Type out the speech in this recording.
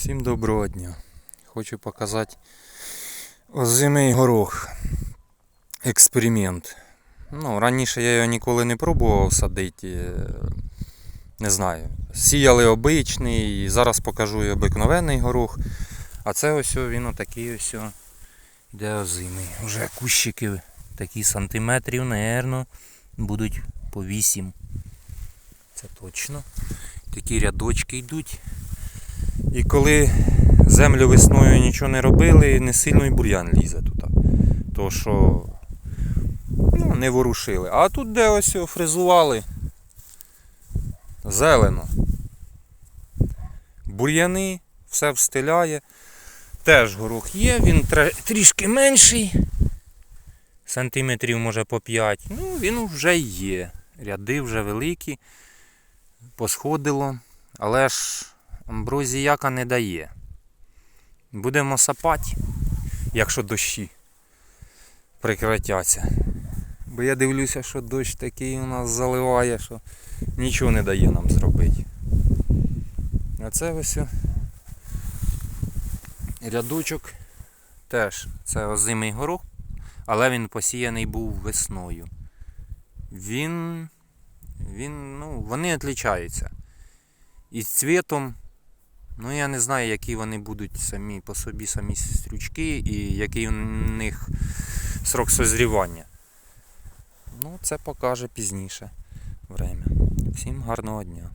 Всім доброго дня. Хочу показати озимий горох. Експеримент. Ну, раніше я його ніколи не пробував садити. е, Не знаю. Сіяли обичний, зараз покажу і обикновений горох. А це ось він отакий ось йде озимий. Вже кущики такі сантиметрів, напевно, будуть по 8. Це точно. Такі рядочки йдуть. І коли землю весною нічого не робили, не сильно і бур'ян лізе тут. То що ну, не ворушили. А тут де ось його фрезували зелено. Бур'яни, все встиляє. Теж горох є, він трішки менший. Сантиметрів може по 5. Ну, він вже є. Ряди вже великі. Посходило. Але ж амброзіяка не дає. Будемо сапати, якщо дощі прекратяться. Бо я дивлюся, що дощ такий у нас заливає, що нічого не дає нам зробити. А це ось рядочок теж це озимий горох, але він посіяний був весною. Він, він ну, вони відрізняються. І цвітом, ну я не знаю, які вони будуть самі по собі самі стрючки і який у них срок созрівання. Ну, це покаже пізніше время. Всім гарного дня.